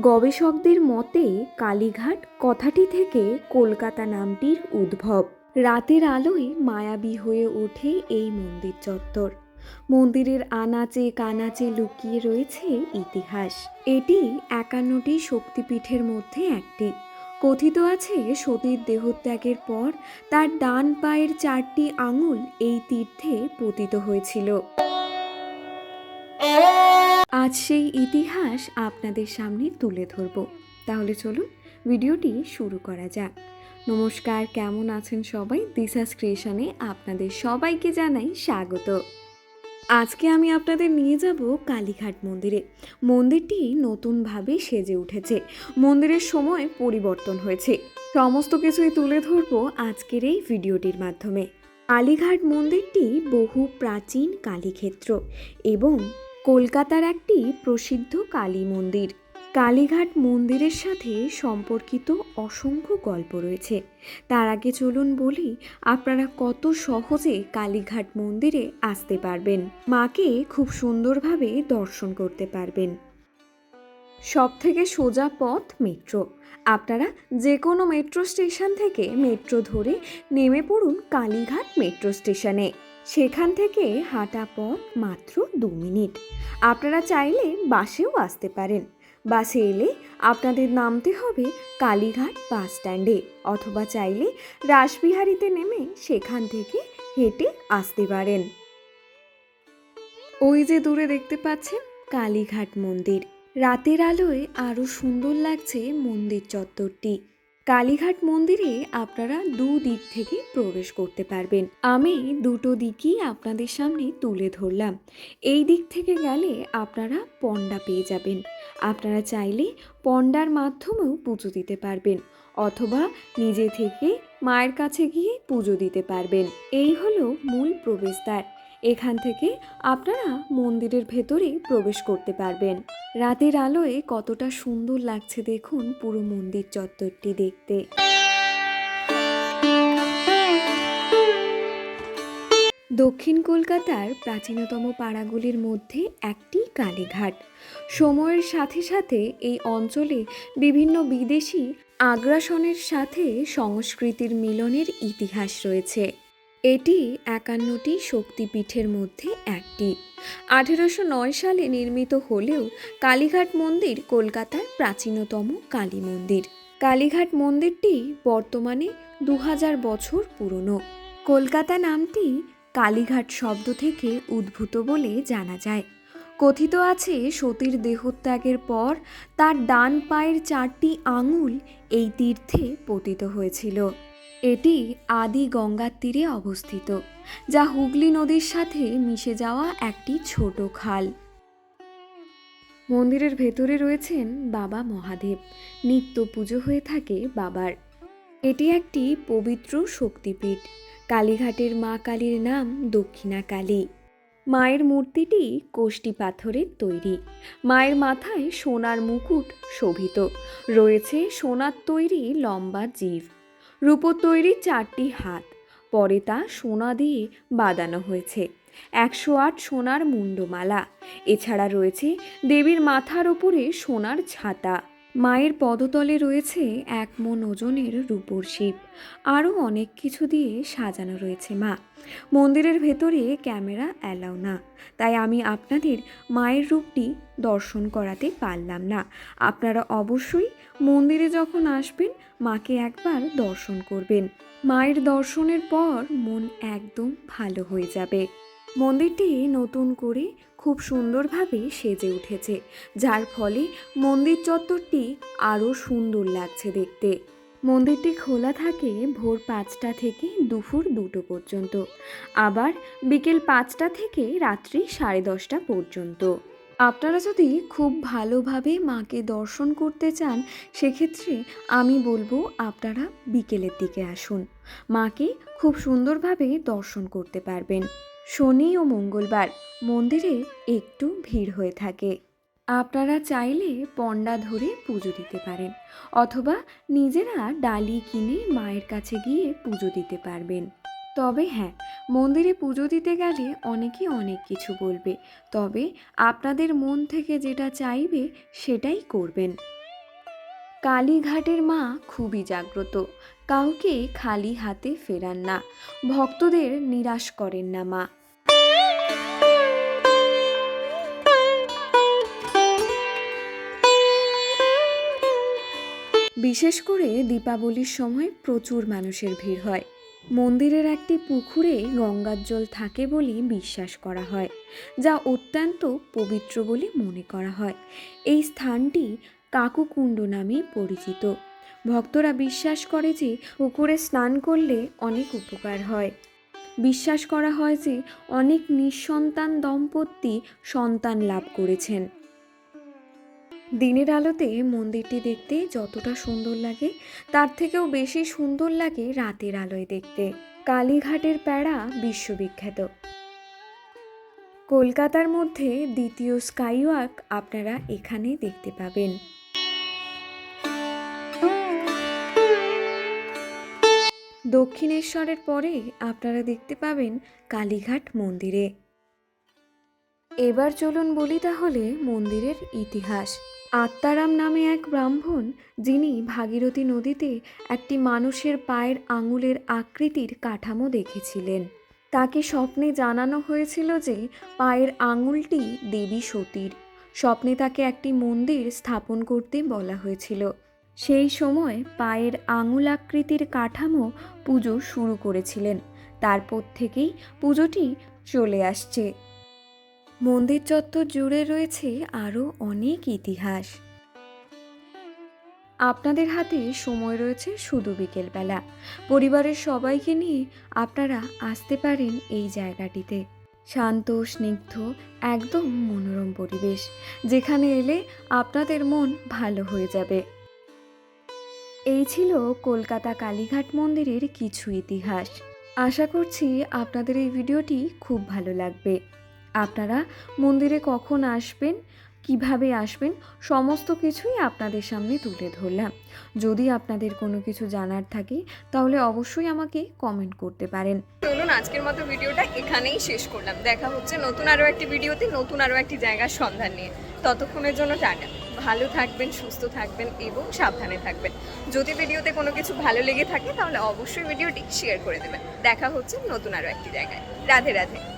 গবেষকদের মতে, কালীঘাট কথাটি থেকে কলকাতা নামটির উদ্ভব। রাতের আলোয় মায়াবী হয়ে ওঠে এই মন্দির চত্বর। মন্দিরের আনাচে কানাচে লুকিয়ে রয়েছে ইতিহাস। এটি একান্নটি শক্তিপীঠের মধ্যে একটি। কথিত আছে, সতীর দেহত্যাগের পর তার ডান পায়ের চারটি আঙুল এই তীর্থে পতিত হয়েছিল। আজ সেই ইতিহাস আপনাদের সামনে তুলে ধরব। তাহলে চলুন ভিডিওটি শুরু করা যাক। নমস্কার, কেমন আছেন সবাই? দিশাস ক্রিয়েশনে আপনাদের সবাইকে জানাই স্বাগত। আজকে আমি আপনাদের নিয়ে যাব কালীঘাট মন্দিরে। মন্দিরটি নতুনভাবে সেজে উঠেছে। মন্দিরের সময় পরিবর্তন হয়েছে। সমস্ত কিছুই তুলে ধরবো আজকের এই ভিডিওটির মাধ্যমে। কালীঘাট মন্দিরটি বহু প্রাচীন কালীক্ষেত্র এবং কলকাতার একটি প্রসিদ্ধ কালী মন্দির। কালীঘাট মন্দিরের সাথে সম্পর্কিত অসংখ্য গল্প রয়েছে। তার আগে চলুন বলি, আপনারা কত সহজে কালীঘাট মন্দিরে আসতে পারবেন। মাকে খুব সুন্দরভাবে দর্শন করতে পারবেন। সব থেকে সোজা পথ মেট্রো। আপনারা যে কোনো মেট্রো স্টেশন থেকে মেট্রো ধরে নেমে পড়ুন কালীঘাট মেট্রো স্টেশনে। সেখান থেকে হাঁটা পথ মাত্র দু মিনিট। আপনারা চাইলে বাসেও আসতে পারেন। বাসে এলে আপনাদের নামতে হবে কালীঘাট বাস স্ট্যান্ডে অথবা চাইলে রাসবিহারিতে নেমে সেখান থেকে হেঁটে আসতে পারেন। ওই যে দূরে দেখতে পাচ্ছেন কালীঘাট মন্দির। রাতের আলোয় আরও সুন্দর লাগছে মন্দির চত্বরটি। কালীঘাট মন্দিরে আপনারা দু দিক থেকে প্রবেশ করতে পারবেন। আমি দুটো দিকই আপনাদের সামনে তুলে ধরলাম। এই দিক থেকে গেলে আপনারা পণ্ডা পেয়ে যাবেন। আপনারা চাইলে পণ্ডার মাধ্যমেও পুজো দিতে পারবেন অথবা নিজে থেকে মায়ের কাছে গিয়ে পুজো দিতে পারবেন। এই হলো মূল প্রবেশদ্বার। এখান থেকে আপনারা মন্দিরের ভেতরে প্রবেশ করতে পারবেন। রাতের আলোয় কতটা সুন্দর লাগছে দেখুন পুরো মন্দির চত্বরটি দেখতে। দক্ষিণ কলকাতার প্রাচীনতম পাড়াগুলির মধ্যে একটি কালীঘাট। সময়ের সাথে সাথে এই অঞ্চলে বিভিন্ন বিদেশি আগ্রাসনের সাথে সংস্কৃতির মিলনের ইতিহাস রয়েছে। এটি একান্নটি শক্তিপীঠের মধ্যে একটি। আঠেরোশো নয় সালে নির্মিত হলেও কালীঘাট মন্দির কলকাতার প্রাচীনতম কালী মন্দির। কালীঘাট মন্দিরটি বর্তমানে দু হাজার বছর পুরনো। কলকাতা নামটি কালীঘাট শব্দ থেকে উদ্ভূত বলে জানা যায়। কথিত আছে সতীর দেহত্যাগের পর তার ডান পায়ের চারটি আঙুল এই তীর্থে পতিত হয়েছিল। এটি আদি গঙ্গার তীরে অবস্থিত, যা হুগলি নদীর সাথে মিশে যাওয়া একটি ছোট খাল। মন্দিরের ভেতরে রয়েছেন বাবা মহাদেব। নিত্য পুজো হয়ে থাকে বাবার। এটি একটি পবিত্র শক্তিপীঠ। কালীঘাটের মা কালীর নাম দক্ষিণা কালী। মায়ের মূর্তিটি কোষ্টি পাথরের তৈরি। মায়ের মাথায় সোনার মুকুট শোভিত। রয়েছে সোনার তৈরি লম্বা জিভ রূপোর তৈরি চারটি হাত। পরে তা সোনা দিয়ে বাঁধানো হয়েছে। একশো আট সোনার মুন্ডমালা। এছাড়া রয়েছে দেবীর মাথার ওপরে সোনার ছাতা। মায়ের পদতলে রয়েছে এক মন ওজনের রূপোর শিব আরও অনেক কিছু দিয়ে সাজানো রয়েছে মা। মন্দিরের ভেতরে ক্যামেরা অ্যালাউ না। তাই আমি আপনাদের মায়ের রূপটি দর্শন করাতে পারলাম না। আপনারা অবশ্যই মন্দিরে যখন আসবেন, মাকে একবার দর্শন করবেন। মায়ের দর্শনের পর মন একদম ভালো হয়ে যাবে। মন্দিরটি নতুন করে খুব সুন্দরভাবে সেজে উঠেছে, যার ফলে মন্দির চত্বরটি আরও সুন্দর লাগছে দেখতে। মন্দিরটি খোলা থাকে ভোর পাঁচটা থেকে দুপুর দুটো পর্যন্ত, আবার বিকেল পাঁচটা থেকে রাত্রি সাড়ে দশটা পর্যন্ত। আপনারা যদি খুব ভালোভাবে মাকে দর্শন করতে চান, সেক্ষেত্রে আমি বলব আপনারা বিকেলের দিকে আসুন। মাকে খুব সুন্দরভাবে দর্শন করতে পারবেন। শনি ও মঙ্গলবার মন্দিরে একটু ভিড় হয়ে থাকে। আপনারা চাইলে পণ্ডা ধরে পুজো দিতে পারেন, অথবা নিজেরা ডালি কিনে মায়ের কাছে গিয়ে পুজো দিতে পারবেন। তবে হ্যাঁ মন্দিরে পুজো দিতে গেলে অনেকে অনেক কিছু বলবে, তবে আপনাদের মন থেকে যেটা চাইবে সেটাই করবেন। কালীঘাটের মা খুবই জাগ্রত। কাউকে খালি হাতে ফেরান না। ভক্তদের নিরাশ করেন না মা। বিশেষ করে দীপাবলির সময় প্রচুর মানুষের ভিড় হয়। মন্দিরের একটি পুকুরে গঙ্গার জল থাকে বলে বিশ্বাস করা হয়, যা অত্যন্ত পবিত্র বলে মনে করা হয়। এই স্থানটি কাকুকুণ্ড নামে পরিচিত। ভক্তরা বিশ্বাস করে যে পুকুরে স্নান করলে অনেক উপকার হয়। বিশ্বাস করা হয় যে অনেক নিঃসন্তান দম্পতি সন্তান লাভ করেছেন। দিনের আলোতে মন্দিরটি দেখতে যতটা সুন্দর লাগে, তার থেকেও বেশি সুন্দর লাগে রাতের আলোয় দেখতে। কালীঘাটের প্যাড়া বিশ্ববিখ্যাত। কলকাতার মধ্যে দ্বিতীয় স্কাইওয়াক আপনারা এখানে দেখতে পাবেন। দক্ষিণেশ্বরের পরে আপনারা দেখতে পাবেন কালীঘাট মন্দিরে। এবার চলুন বলি তাহলে মন্দিরের ইতিহাস। আত্মারাম নামে এক ব্রাহ্মণ, যিনি ভাগীরথী নদীতে একটি মানুষের পায়ের আঙুলের আকৃতির কাঠামো দেখেছিলেন। তাকে স্বপ্নে জানানো হয়েছিল যে পায়ের আঙুলটি দেবী সতীর। স্বপ্নে তাকে একটি মন্দির স্থাপন করতে বলা হয়েছিল। সেই সময় পায়ের আঙুল আকৃতির কাঠামো পুজো শুরু করেছিলেন। তারপর থেকেই পুজোটি চলে আসছে। মন্দির চত্বর জুড়ে রয়েছে আরও অনেক ইতিহাস। আপনাদের হাতে সময় রয়েছে শুধু বিকেলবেলা। পরিবারের সবাইকে নিয়ে আপনারা আসতে পারেন এই জায়গাটিতে। শান্ত, স্নিগ্ধ, একদম মনোরম পরিবেশ। যেখানে এলে আপনাদের মন ভালো হয়ে যাবে। এই ছিল কলকাতা কালীঘাট মন্দিরের কিছু ইতিহাস। আশা করছি আপনাদের এই ভিডিওটি খুব ভালো লাগবে। আপনারা মন্দিরে কখন আসবেন, কীভাবে আসবেন, সমস্ত কিছুই আপনাদের সামনে তুলে ধরলাম। যদি আপনাদের কোনো কিছু জানার থাকে, তাহলে অবশ্যই আমাকে কমেন্ট করতে পারেন। চলুন, আজকের মতো ভিডিওটা এখানেই শেষ করলাম। দেখা হচ্ছে নতুন আরও একটি ভিডিওতে, নতুন আরও একটি জায়গার সন্ধান নিয়ে। ততক্ষণের জন্য টাটা। ভালো থাকবেন, সুস্থ থাকবেন এবং সাবধানে থাকবেন। যদি ভিডিওতে কোনো কিছু ভালো লেগে থাকে তাহলে অবশ্যই ভিডিওটি শেয়ার করে দেবেন। দেখা হচ্ছে নতুন আরও একটি জায়গায়। রাধে রাধে।